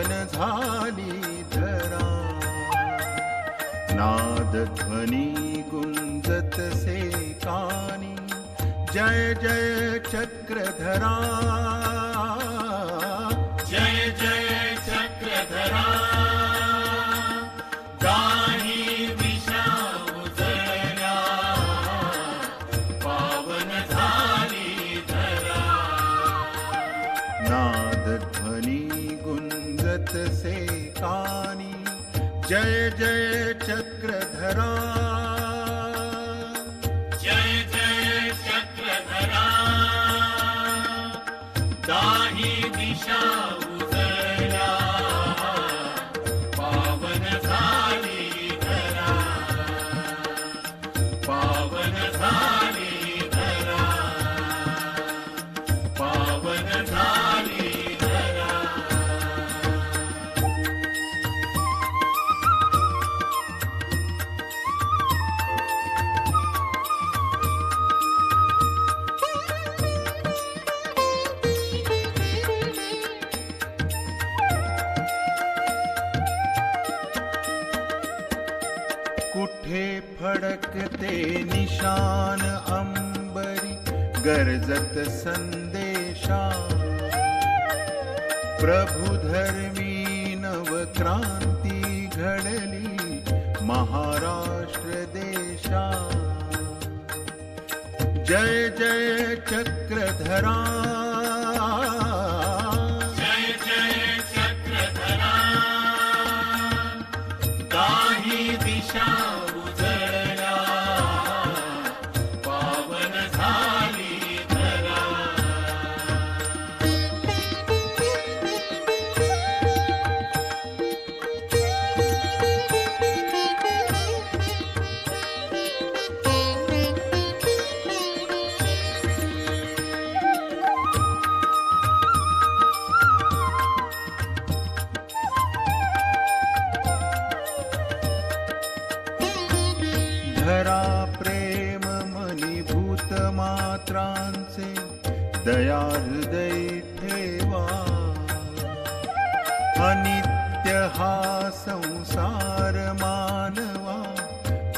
पावन झाली धरा नाद ध्वनी गुंजत से कानी. जय जय चक्रधरा. जय जय चक्रधरा. जय जय चक्रधरा। गरजत संदेशा प्रभु धर्मी नवक्रांती घडली महाराष्ट्र देशा जय जय चक्रधरा धरा प्रेम मनीभूत मात्रांचे दया हृदय ठेवा. अनित्य हा संसार मानवा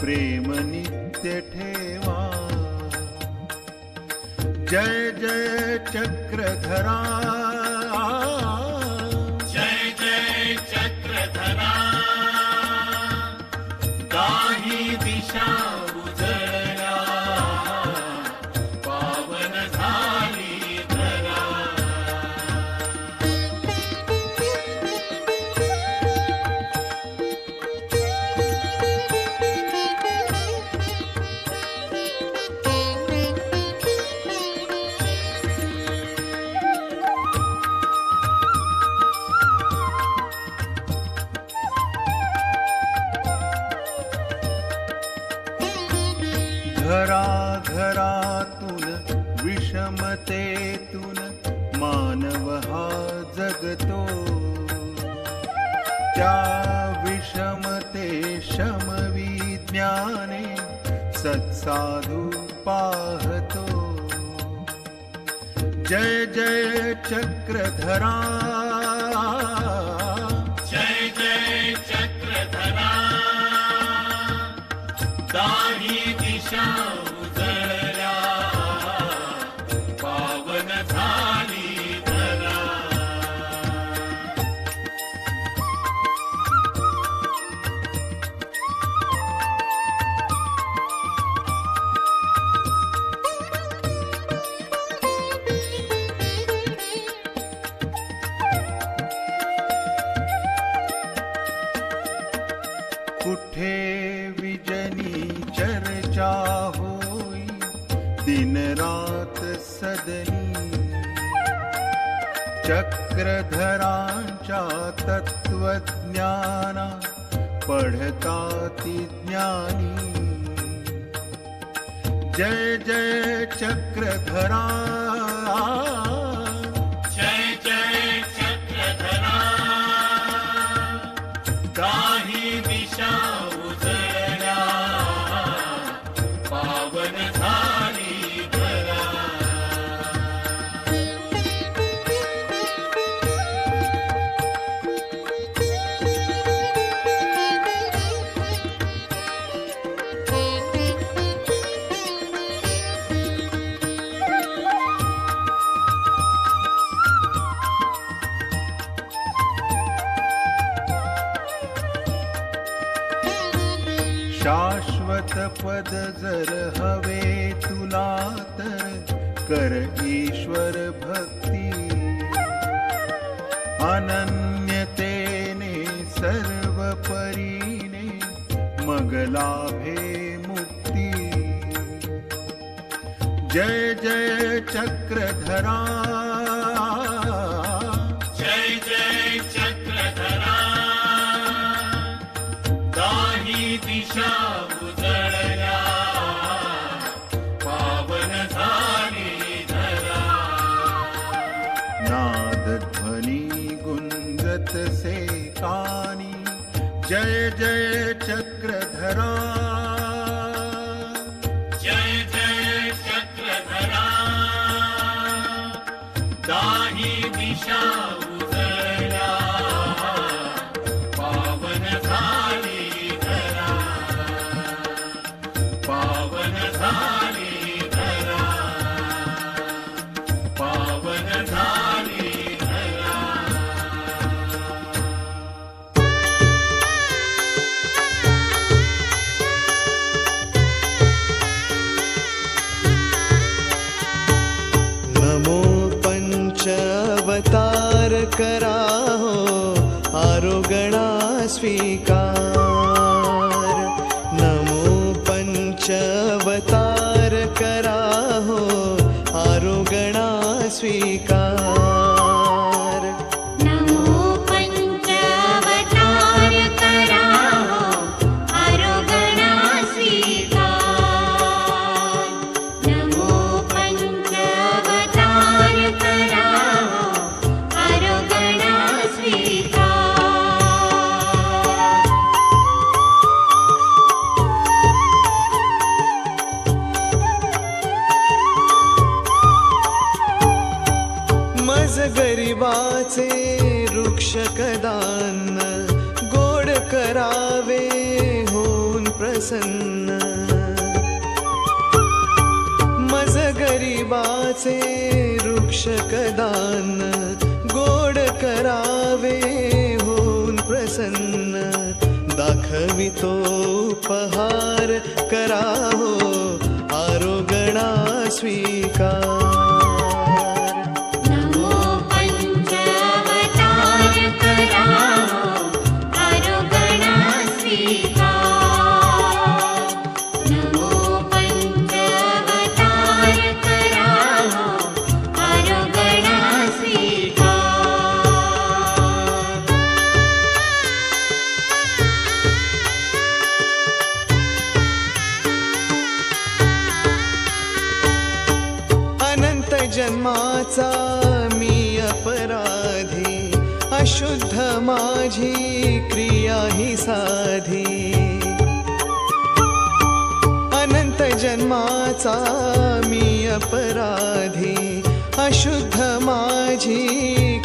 प्रेम नित्य ठेवा. जय जय चक्रधरा. जय जय चक्रधरा घरा घरातून विषमतेतून मानव हा जगतो. त्या विषमते शमविज्ञाने सत्साधू पाहतो. जय जय चक्रधरा दिन रात सदनी चक्रधरांच्या तत्वज्ञाना पढताती ज्ञानी। जय जय चक्रधरा शाश्वत पद जर हवे तुला तर कर ईश्वर भक्ती। अनन्यतेने सर्व परीने मग लाभे मुक्ती। जय जय चक्रधरा जय जय चक्रधरा दाही दिशा करा हो आरोगणा स्वीकार शकदान गोड करावे होऊन प्रसन्न. मज गरिबाचे वृक्षकदान गोड करावे होऊन प्रसन्न. दाखवितो उपहार कराहो आरोगणा स्वीकार. जन्माचा मी अपराधी, अशुद्ध माझी क्रिया ही साधी. अनंत जन्माचा मी अपराधी, अशुद्ध माझी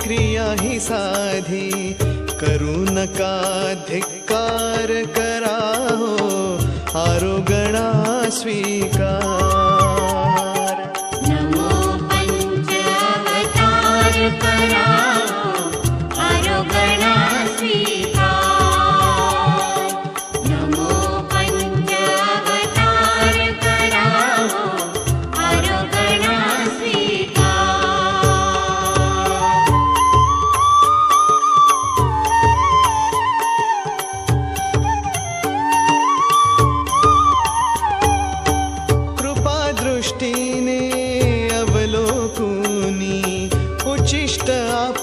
क्रिया ही साधी. करू नका धिक्कार कराहो आरोगणा स्वीकार.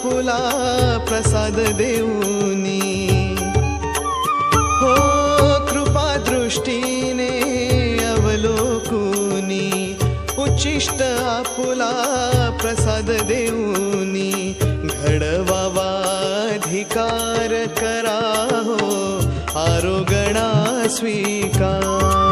आपुला प्रसाद देऊनी. हो कृपा दृष्टीने अवलोकुनी. उच्चिष्ट आपुला प्रसाद देऊनी. गडबाबाधिकार करा हो आरोगणा स्वीकार.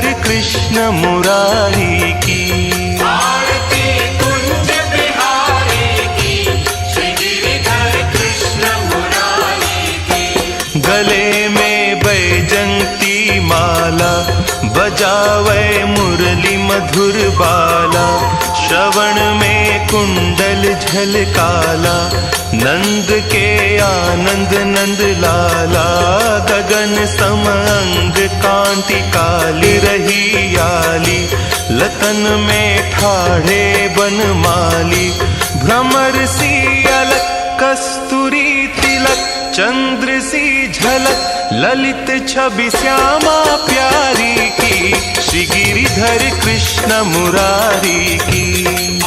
हर कृष्ण मुरारी की। कृष्ण मुरारी की। गले में बैजंती माला बजावे मुरली मधुर बाला। श्रवण में कुंडल झलकाला नंद के आनंद नंद लाला। गगन समंग कांति काली। रही आली, लतन में ठाढ़े बनमाली भ्रमर सी अलक, कस्तूरी तिलक, चंद्र सी झलक, ललित छवि श्यामा प्यारी की श्री गिरिधर कृष्ण मुरारी की।